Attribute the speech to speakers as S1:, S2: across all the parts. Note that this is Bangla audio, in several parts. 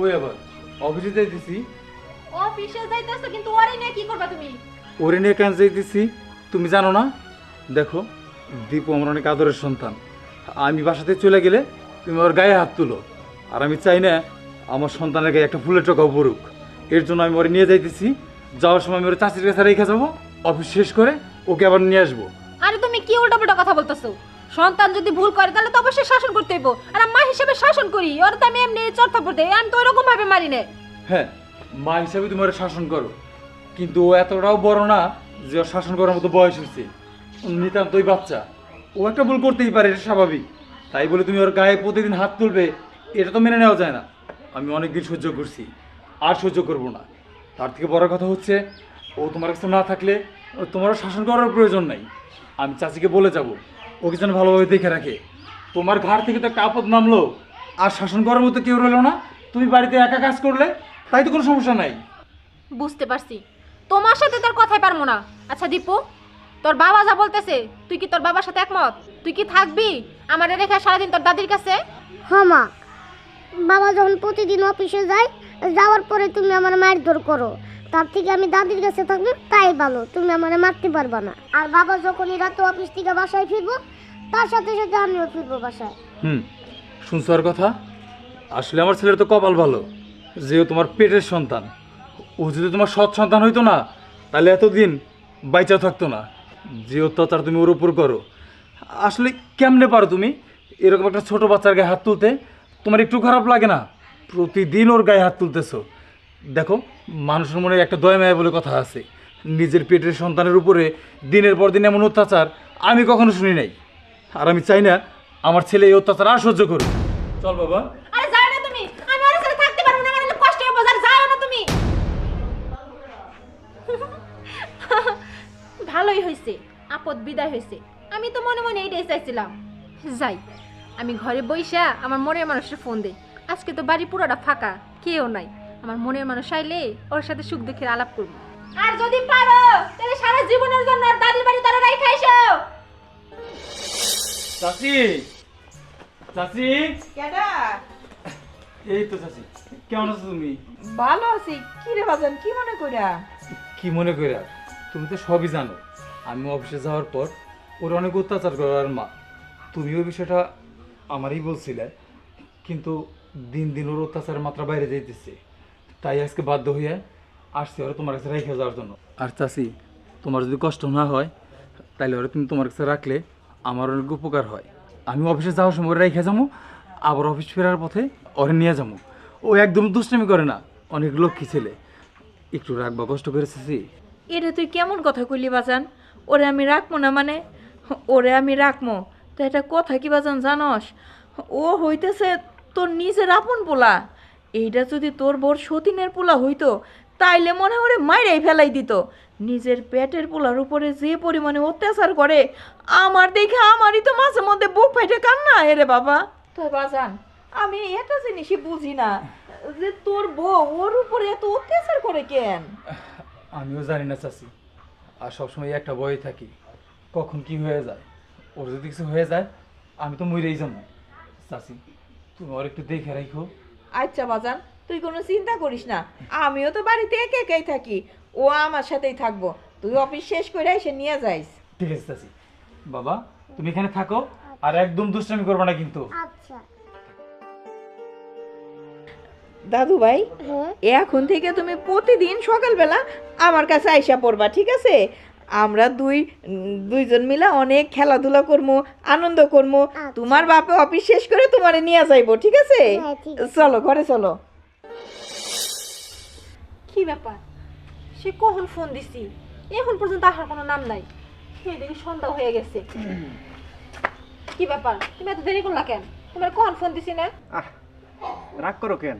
S1: কই আবার? অফিসে যাইতেছি।
S2: অফিসে যাইতেছো কিন্তু ওরে নিয়ে কি করবা তুমি?
S1: ওরে নিয়ে কেন যাইতেছি? তুমি জানো না? দেখো দীপু আমার অনেক আদরের সন্তান। আমি বাসাতে চলে গেলে তুমি ওর গায়ে হাত তুলো। আর আমি চাই না আমার সন্তানের গায়ে একটা ফুলের টাকাও পড়ুক। এর জন্য আমি ওরে নিয়ে যাইতেছি। যাওয়ার সময় আমি ওর চাষির কাছে রেখে যাব। অফিস শেষ করে ওকে আবার নিয়ে আসব।
S2: আরে তুমি কি উল্টাপাল্টা কথা বলতেছো? সন্তান যদি ভুল করে, তাহলে তো অবশ্যই শাসন করতে হইব। আর মা হিসেবে শাসন করি, ওর তো আমি এমনি চর্থা দেই আমি তো ওরকম ভাবে মারি না
S1: হ্যাঁ মা হিসাবে তুমি শাসন করো। কিন্তু ও এতটাও বড় না যে ওর শাসন করার মতো বয়স হয়েছে। নিতান্তই বাচ্চা। ও একটা ভুল করতেই পারে, এটা স্বাভাবিক। তাই বলে তুমি ওর গায়ে প্রতিদিন হাত তুলবে, এটা তো মেনে নেওয়া যায় না। আমি অনেকদিন সহ্য করছি, আর সহ্য করব না। তার থেকে বড় কথা হচ্ছে, ও তোমার কাছে না থাকলে তোমারও শাসন করার প্রয়োজন নাই। আমি চাচিকে বলে যাব ওকে যেন ভালোভাবে দেখে রাখে। তোমার ঘাড় থেকে তো একটা আপদ নামলো। আর শাসন করার মতো কেউ রইল না। তুমি বাড়িতে একা কাজ করলে তাই তো কোনো সমস্যা নাই।
S2: বুঝতে পারছি। তোমার সাথে তোর কথাই পারব না। আচ্ছা দীপু তোর বাবা যা বলতেছে তুই কি তোর বাবার সাথে একমত? তুই কি থাকবি আমার রেখে সারাদিন তোর দাদির কাছে?
S3: হ্যাঁ মা। বাবা যখন প্রতিদিন অফিসে যায় যাওয়ার পরে তুমি আমার মায়ের মারধর করো। তার থেকে আমি দাদির কাছে থাকব, তাই ভালো, তুমি আমার মারতে পারবা না। আর বাবা যখনই রাতে অফিস থেকে বাসায় ফিরবো, তার সাথে সাথে আমিও ফিরবো বাসায়।
S1: হুম, শুনছো আর কথা? আসলে আমার ছেলের তো কপাল ভালো যে ও তোমার পেটের সন্তান। ও যদি তোমার সৎ সন্তান হইতো না, তাহলে এতদিন বাইচা থাকতো না। যে অত্যাচার তুমি ওর উপর করো। আসলে কেমনে পারো তুমি? এরকম একটা ছোট বাচ্চার গায়ে হাত তুলতে তোমার একটু খারাপ লাগে না? প্রতিদিন ওর গায়ে হাত তুলতেছো। দেখো, মানুষের মনে একটা দয়া মায়া বলে কথা আছে। নিজের পেটের সন্তানের উপরে দিনের পর দিন এমন অত্যাচার আমি কখনো শুনি নাই। আর আমি চাই না আমার ছেলে এই অত্যাচার আর সহ্য করুক। চল বাবা।
S2: না তুমি। আমার তুমি। ভালোই হয়েছে আপদ বিদায় হয়েছে আমি তো মনে মনে এইটাই চাইছিলাম। যাই, আমি ঘরে বইসা আমার মনের মানুষের ফোন দেই। আজকে তো বাড়ি পুরোটা ফাঁকা, কেউ নাই। আমার মনের মানুষ আইলে ওর সাথে সুখ দুঃখের আলাপ করব। আর যদি পারো তাহলে সারা জীবনের জন্য আর দাদির বাড়ি তারা রাই খাইছো
S1: চাচি! চাচি!
S4: কেডা?
S1: এই তো চাচি কেমন আছো তুমি?
S4: ভালো আছি। কি রে বাজান কি মনে কইরা?
S1: কি মনে করে আর? তুমি তো সবই জানো আমি অফিসে যাওয়ার পর ওর অনেক অত্যাচার করার মা। তুমিও বিষয়টা আমারই বলছিলে কিন্তু দিন দিন ওর অত্যাচারের মাত্রা বাইরে যাইতেছে। তাই আজকে বাধ্য হয়ে আসছি ওরা তোমার কাছে রেখে যাওয়ার জন্য। আর চাচি তোমার যদি কষ্ট না হয় তাহলে ওরা তুমি তোমার কাছে রাখলে আমার অনেক উপকার হয়। আমি অফিসে যাওয়ার সময় ওরা রেখে যাব আবার অফিস ফেরার পথে ওরে নিয়ে যাব ও একদম দুষ্টামি করে না অনেক লক্ষ্মী ছেলে। একটু রাখবা কষ্ট করে
S4: এটা তুই কেমন কথা কইলি বাজান? ওরে আমি রাখব না মানে? ওরে আমি রাখব। তো এটা কথা কি বাজান জানস? ও হইতেছে তোর নিজের আপন পোলা। এইটা যদি তোর বোর সতীনের পোলা হইতো তাইলে মনে হয় ওরে মাইরাই ফেলাই দিত। নিজের পেটের পোলার উপরে যে পরিমাণে অত্যাচার করে আমার দেখে আমারই তো মাঝে মধ্যে বুক ফাইটে কান্না এরে বাবা। তো বাজান আমি এটা জিনিসই বুঝি না যে তোর বউ ওর উপরে এত অত্যাচার করে কেন?
S1: আমিও জানি না চাচি আর সবসময় একটা বয়ে থাকি কখন কি হয়ে যায় ওর যদি কিছু হয়ে যায় আমি তো মরেই যাব। চাচি তুমি ওর একটু দেখে রাখো।
S4: আচ্ছা বাজান তুই কোনো চিন্তা করিস না আমিও তো বাড়িতে একে একাই থাকি ও আমার সাথেই থাকব তুই অফিস শেষ করে এসে নিয়ে যাইস।
S1: ঠিক আছে চাচি। বাবা তুমি এখানে থাকো আর একদম দুষ্টামি করবে না কিন্তু।
S3: আচ্ছা।
S4: দাদু ভাই
S3: হ্যাঁ?
S4: এখন থেকে তুমি প্রতিদিন সকালবেলা আমার কাছে আইসা পড়বা ঠিক আছে? আমরা দুই দুইজন মিলে অনেক খেলাধুলা করব আনন্দ করব
S3: আচ্ছা।
S4: তোমার বাপে অফিস শেষ করে তোমারে নিয়ে যাইবো ঠিক আছে?
S3: হ্যাঁ,
S4: চলো ঘরে চলো।
S2: কি ব্যাপার? সে কখন ফোন দিছি? এখন পর্যন্ত আসার কোনো নাম নাই। সেই দেখি সন্ধ্যা হয়ে গেছে। কি ব্যাপার? তুমি এত দেরি করলা কেন? তোমার কখন ফোন দিছি না?
S5: আহ রাগ করো কেন?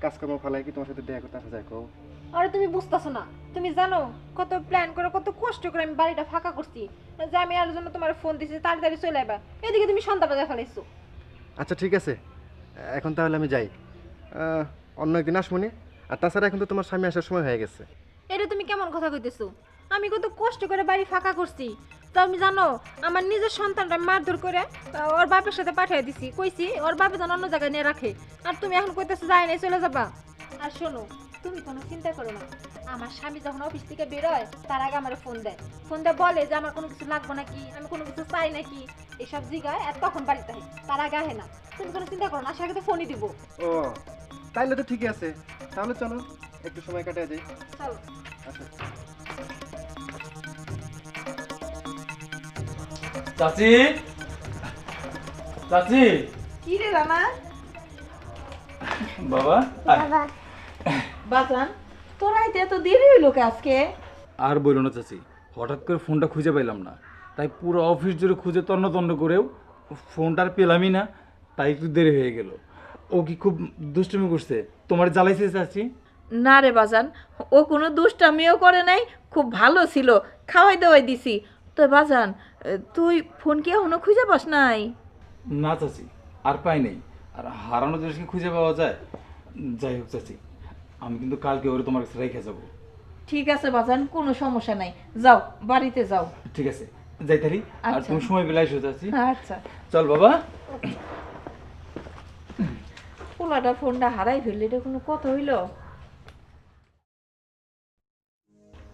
S5: কাজ কাজকর্ম ফেলাই কি তোমার সাথে দেখা করতে আসা যায় কও?
S2: আরে তুমি বুঝতেছো না। তুমি জানো কত প্ল্যান করে কত কষ্ট করে আমি বাড়িটা ফাঁকা করছি। যে আমি আর জন্য তোমার ফোন দিছি তাড়াতাড়ি চলে আইবা। এদিকে তুমি সন্ধ্যা বাজায় ফেলাইছো
S5: আচ্ছা ঠিক আছে। এখন তাহলে আমি যাই। আহ, অন্য একদিন আসমনি আর তাছাড়া এখন তো তোমার স্বামী আসার সময় হয়ে গেছে।
S2: এটা তুমি কেমন কথা কইতেছো? আমি কত কষ্ট করে বাড়ি ফাঁকা করছি। তো আমি জানো আমার নিজের সন্তানটা মারধর করে আহ, ওর বাপের সাথে পাঠিয়ে দিছি। কইছি ওর বাপে যেন অন্য জায়গায় নিয়ে রাখে। আর তুমি এখন কইতেছো যাই নাই চলে যাবা। আর শোনো তুমি কোনো চিন্তা করো না। আমার স্বামী যখন অফিস থেকে বেরোয় তার আগে আমার ফোন দেয়। ফোন দিয়ে বলে যে আমার কোনো কিছু লাগবে নাকি? আমি কোনো কিছু চাই নাকি? এসব জিগায় আর তখন বাড়িতে হয় তার আগে আহে না। তুমি কোনো চিন্তা করো না আসার আগে তো ফোনই দিব।
S5: ও তাইলে তো ঠিকই আছে। তাহলে চলো একটু সময় কাটায় যাই
S2: চলো।
S5: আচ্ছা।
S1: চাচি? চাচি?
S4: কি রে রানা
S1: বাবা
S3: বাবা।
S4: বাজান তোর আইতে এত দেরি হইল কে আজকে?
S1: আর বলল না চাচি হঠাৎ করে ফোনটা খুঁজে পাইলাম না। তাই পুরো অফিস জুড়ে খুঁজে তন্ন তন্ন করেও ফোনটা আর পেলামই না তাই একটু দেরি হয়ে গেল। ও কি খুব দুষ্টুমি করছে তোমার জ্বালাইছে চাচি?
S4: না রে বাজান ও কোনো দুষ্টামিও করে নাই খুব ভালো ছিল খাওয়াই দাওয়াই দিছি। তো বাজান তুই ফোন কি এখনও খুঁজে পাস নাই?
S1: না চাচি আর পাই নেই। আর হারানো জিনিসকে খুঁজে পাওয়া যায়। যাই হোক চাচি আমি কিন্তু কালকে ওরে তোমার কাছে রেখে যাব।
S4: ঠিক আছে বাজান কোনো সমস্যা নাই। যাও বাড়িতে যাও।
S1: ঠিক আছে যাই তারি আর
S4: আচ্ছা।
S1: তুমি সময় বেলায় এসো চাচি
S4: আচ্ছা।
S1: চল বাবা।
S4: পোলাটা ফোনটা হারাই ফেললে এটা কোনো কথা হইল?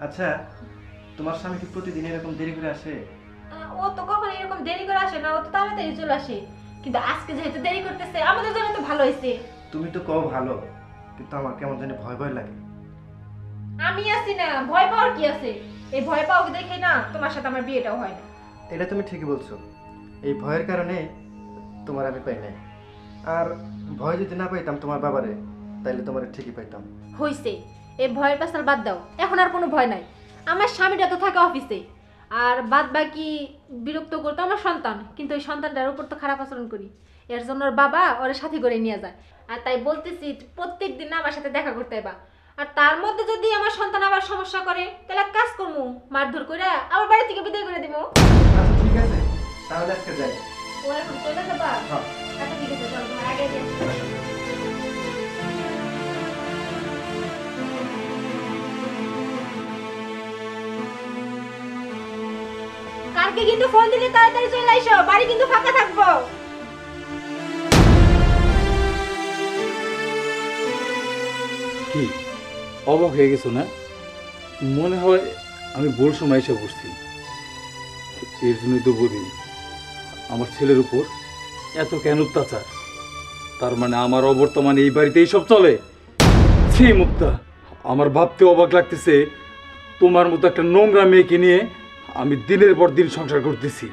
S5: আচ্ছা তোমার স্বামী কি প্রতিদিন এরকম দেরি করে আসে?
S2: ও তো কখনো এরকম দেরি করে আসে না ও তো তাড়াতাড়ি চলে আসে। কিন্তু আজকে যেহেতু দেরি করতেছে আমাদের জন্য তো ভালো হয়েছে।
S5: তুমি তো কও ভালো। কিন্তু আমার কেমন জানি ভয় ভয় লাগে।
S2: আমি আছি না ভয় পাওয়ার কি আছে? এই ভয় পাওয়া দেখে না তোমার সাথে আমার বিয়েটাও হয় না।
S5: এটা তুমি ঠিকই বলছো। এই ভয়ের কারণে তোমার আমি পাই নাই। আর ভয় যদি না পাইতাম তোমার বাবারে তাইলে তোমার ঠিকই পাইতাম।
S2: হইছে এই ভয়ের পাশাল বাদ দাও এখন আর কোনো ভয় নাই। আমার স্বামীটা তো থাকে অফিসে। আর বাদ বাকি বিরক্ত করতো আমার সন্তান কিন্তু ওই সন্তানটার উপর তো খারাপ আচরণ করি। এর জন্য ওর বাবা ওর সাথে করে নিয়ে যায়। আর তাই বলতেছি প্রত্যেক দিন আমার সাথে দেখা করতে এবার আর তার মধ্যে যদি আমার সন্তান আবার সমস্যা করে তাহলে কাজ করব মারধর করে আমার বাড়ি থেকে বিদায় করে দিব
S5: আচ্ছা ঠিক আছে। তাহলে আজকে যাই।
S2: ও এখন চলে যাবা?
S5: হ্যাঁ।
S2: আচ্ছা ঠিক আছে চলো আগে আসি। কিন্তু ফোন দিলে তাড়াতাড়ি চলে আইসো বাড়ি কিন্তু ফাঁকা থাকব।
S1: কি? অবাক হয়ে গেছো না? মনে হয় আমি ভুল সময় এসে বসছি। এর জন্যই তো বলি, আমার ছেলের উপর এত কেন অত্যাচার? তার মানে আমার অবর্তমানে এই বাড়িতে এইসব চলে? ছি মুক্তা, আমার ভাবতে অবাক লাগতেছে, তোমার মতো একটা নোংরা মেয়েকে নিয়ে আমি দিনের পর দিন সংসার করতেছি।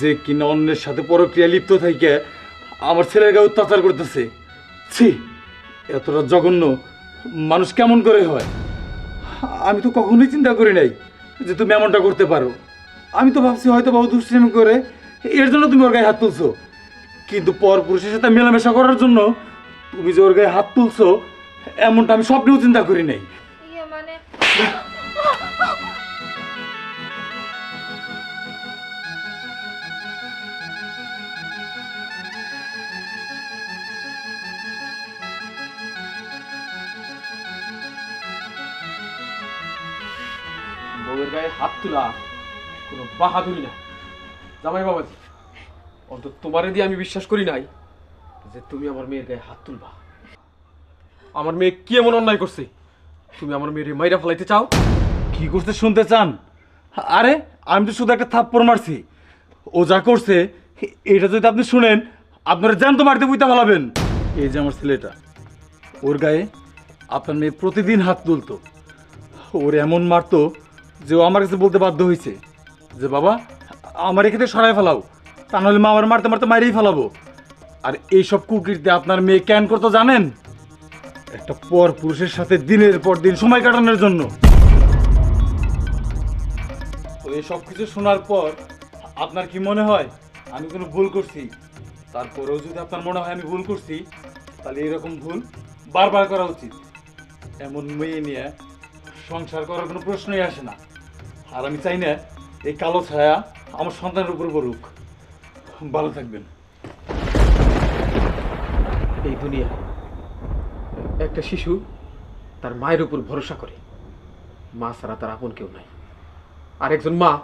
S1: যে কিনা অন্যের সাথে পরক্রিয়া লিপ্ত থেকে আমার ছেলের গায়ে অত্যাচার করতেছে। ছি এতটা জঘন্য মানুষ কেমন করে হয়? আমি তো কখনোই চিন্তা করি নাই যে তুমি এমনটা করতে পারো। আমি তো ভাবছি হয়তো বহু দুষ্টামি করে এর জন্য তুমি ওর গায়ে হাত তুলছো। কিন্তু পর পুরুষের সাথে মেলামেশা করার জন্য তুমি যে ওর গায়ে হাত তুলছো এমনটা আমি স্বপ্নেও চিন্তা করি নাই।
S2: ইয়ে মানে
S6: বউয়ের গায়ে হাত তোলা, কোনো বাহাদুরি না। জামাই বাবাজি, অন্তত তোমারে দিয়ে আমি বিশ্বাস করি নাই যে তুমি আমার মেয়ের গায়ে হাত তুলবা। আমার মেয়ে কি এমন অন্যায় করছে? তুমি আমার মেয়ের মাইরা ফেলাইতে চাও?
S1: কি করতে শুনতে চান? আরে, আমি তো শুধু একটা থাপ্পড় মারছি। ও যা করছে, এটা যদি আপনি শুনেন, আপনারা জ্যান্ত মারতে বুঝতে পালাবেন এই যে আমার ছেলেটা, ওর গায়ে আপনার মেয়ে প্রতিদিন হাত তুলতো। ওর এমন মারতো যে ও আমার কাছে বলতে বাধ্য হয়েছে, যে বাবা, আমার এখানে সরাই ফেলাও, তা নাহলে মা আমার মারতে মারতে মারিয়ে ফেলাবো। আর এইসব কুকীর্তি আপনার মেয়ে ক্যান করতো জানেন? একটা পর পুরুষের সাথে দিনের পর দিন সময় কাটানোর জন্য। তো এই সব কিছু শোনার পর আপনার কি মনে হয়? আমি কোনো ভুল করছি? তারপরেও যদি আপনার মনে হয় আমি ভুল করছি, তাহলে এরকম ভুল বারবার করা উচিত। এমন মেয়ে নিয়ে সংসার করার কোনো প্রশ্নই আসে না। আর আমি চাই না এই কালো ছায়া আমার সন্তানের উপর পড়ুক। ভালো থাকবেন।
S6: এই দুনিয়া একটা শিশু তার মায়ের উপর ভরসা করে। মা ছাড়া তার আপন কেউ নাই। আর একজন মা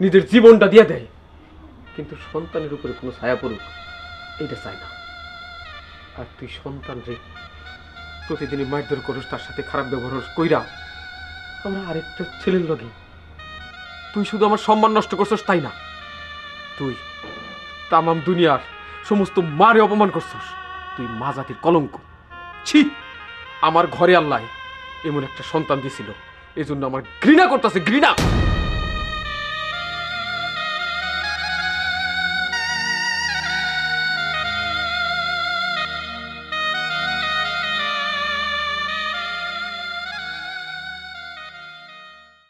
S6: নিজের জীবনটা দিয়ে দেয়। কিন্তু সন্তানের উপরে কোনো ছায়া পড়ুক এটা চায় না। আর তুই সন্তান রে, প্রতিদিনই মারধর করিস, তার সাথে খারাপ ব্যবহার কইরা আমরা আরেকটা ছেলের লগে। তুই শুধু আমার সম্মান নষ্ট করছস, তাই না? তুই তামাম দুনিয়ার সমস্ত মারে অপমান করছস। তুই মা জাতির কলঙ্ক। ছি! আমার ঘরে আল্লাহ এমন একটা সন্তান দিছিল। এজন্য জন্য আমার ঘৃণা করতেছে, ঘৃণা!